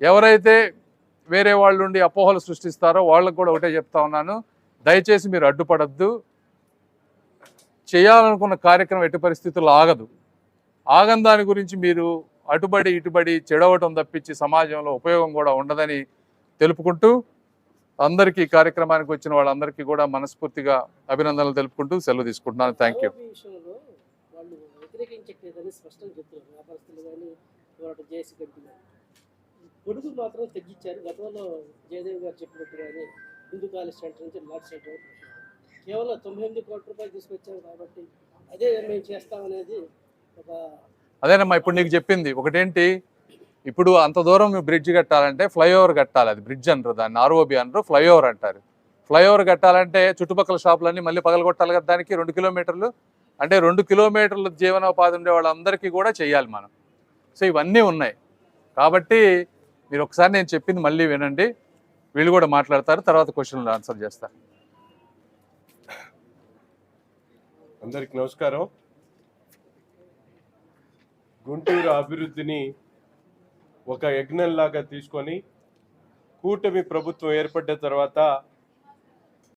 ఎవరైతే వేరే వాళ్ళు ఉండి అపోహలు సృష్టిస్తారో వాళ్ళకు కూడా ఒకటే చెప్తా ఉన్నాను. దయచేసి మీరు అడ్డుపడద్దు. చేయాలనుకున్న కార్యక్రమం ఎట్టి పరిస్థితుల్లో ఆగదు. ఆగని దాని గురించి మీరు అటుబడి ఇటుబడి చెడవటం తప్పించి సమాజంలో ఉపయోగం కూడా ఉండదని తెలుపుకుంటూ అందరికీ ఈ కార్యక్రమానికి వచ్చిన వాళ్ళందరికీ కూడా మనస్ఫూర్తిగా అభినందనలు తెలుపుకుంటూ సెలవు తీసుకుంటున్నాను. థ్యాంక్ యూ స్పష్టంగా చెప్తున్నారు. వ్యాపారస్తులు కానీ పోరాటం చేసి పొడుగు మాత్రం తగ్గించారు. గతంలో జయదేవ్ గారు చెప్పినట్టుగానే హిందూ కాలేజ్ సెంటర్ నుంచి లాడ్ సెంటర్ కేవలం తొంభై ఎనిమిది కోట్ల రూపాయలు తీసుకొచ్చాం కాబట్టి అదే మేము చేస్తామనేది ఒక అదేనమ్మా ఇప్పుడు నీకు చెప్పింది. ఒకటేంటి? ఇప్పుడు అంత దూరం బ్రిడ్జ్ కట్టాలంటే ఫ్లైఓవర్ కట్టాలి. అది బ్రిడ్జ్ అనరు దాన్ని ఆర్ఓబి అనరు ఫ్లైఓవర్ అంటారు. ఫ్లైఓవర్ కట్టాలంటే చుట్టుపక్కల షాపులన్నీ మళ్ళీ పగలగొట్టాలి కదా దానికి రెండు కిలోమీటర్లు. అంటే రెండు కిలోమీటర్ల జీవనోపాధి ఉండే వాళ్ళందరికీ కూడా చేయాలి మనం. సో ఇవన్నీ ఉన్నాయి. కాబట్టి మీరు ఒకసారి నేను చెప్పింది మళ్ళీ వినండి. వీళ్ళు కూడా మాట్లాడతారు తర్వాత క్వశ్చన్లు ఆన్సర్ చేస్తారు. అందరికి నమస్కారం. గుంటూరు అభివృద్ధిని ఒక యజ్ఞంలాగా తీసుకొని కూటమి ప్రభుత్వం ఏర్పడ్డ తర్వాత